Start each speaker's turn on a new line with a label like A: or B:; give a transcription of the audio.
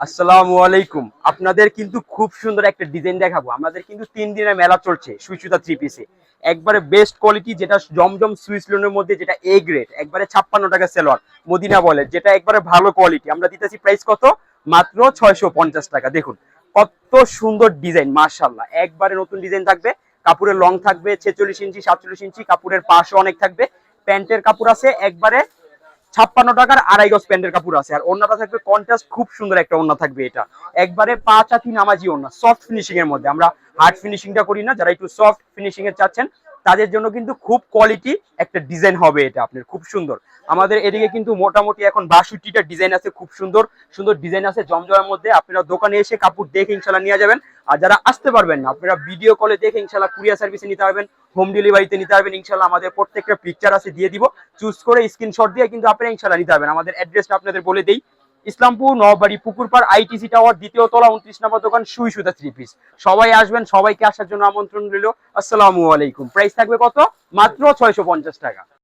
A: আসসালামু আলাইকুম। আপনাদের কিন্তু খুব সুন্দর একটা ডিজাইন দেখাবো। আমাদের কিন্তু তিন দিনের মেলা চলছে সুইচুতা থ্রি পিসে। একবারে বেস্ট কোয়ালিটি যেটা জমজম সুইস লোনের মধ্যে যেটা এ গ্রেড একবারে ছাপ্পান্ন টাকা সেলর মদিনা বলে, যেটা একবারে ভালো কোয়ালিটি আমরা দিতেছি প্রাইস কত? মাত্র ছয়শো পঞ্চাশ টাকা। দেখুন, কত সুন্দর ডিজাইন মার্শাল্লাহ একবারে নতুন ডিজাইন থাকবে, কাপড়ের লং থাকবে, ছেচল্লিশ ইঞ্চি, সাতচল্লিশ ইঞ্চি, কাপড়ের পাশও অনেক থাকবে। প্যান্টের কাপড় আছে, একবারে ছাপ্পান্ন টাকার আড়াই গজ প্যান্টের কাপড় আছে। আর ওন্নাটা থাকবে কন্ট্রাস্ট খুব সুন্দর একটা ওন্না থাকবে এটা। একবারে পাঁচ আতি নামাজি ওন্না সফট ফিনিশিং এর মধ্যে। আমরা হার্ড ফিনিশিংটা করি না, যারা একটু সফট ফিনিশিং এর চাচ্ছেন তাদের জন্য কিন্তু খুব কোয়ালিটি একটা ডিজাইন হবে এটা আপনার, খুব সুন্দর। আমাদের এদিকে কিন্তু মোটামুটি এখন বাষট্টিটা ডিজাইন আছে, খুব সুন্দর সুন্দর ডিজাইন আছে। জমজমের মধ্যে আপনারা দোকানে এসে কাপড় দেখে ইনশাল্লাহ নিয়ে যাবেন। আর যারা আসতে পারবেন না, আপনারা ভিডিও কলে দেখে ইনশাল্লাহ কুরিয়ার সার্ভিসে নিতে পারবেন হোম ডেলিভারিতে নিতে পারবেন। ইনশাল্লাহ আমাদের প্রত্যেকটা পিকচার আছে দিয়ে দিব। চুজ করে স্ক্রিনশট দিয়ে কিন্তু আপনারা ইনশাল্লাহ নিতে পারবেন। আমাদের অ্যাড্রেসটা আপনাদের বলে দেই। ইসলামপুর নবাড়ি পুকুরপাড়, আইটিসি টাওয়ার, দ্বিতীয় তলা, উনত্রিশ নম্বর দোকান, সুই সুতা থ্রি পিস। সবাই আসবেন, সবাইকে আসার জন্য আমন্ত্রণ রইল। আসসালামু আলাইকুম। প্রাইস থাকবে কত? মাত্র ছয়শো পঞ্চাশ টাকা।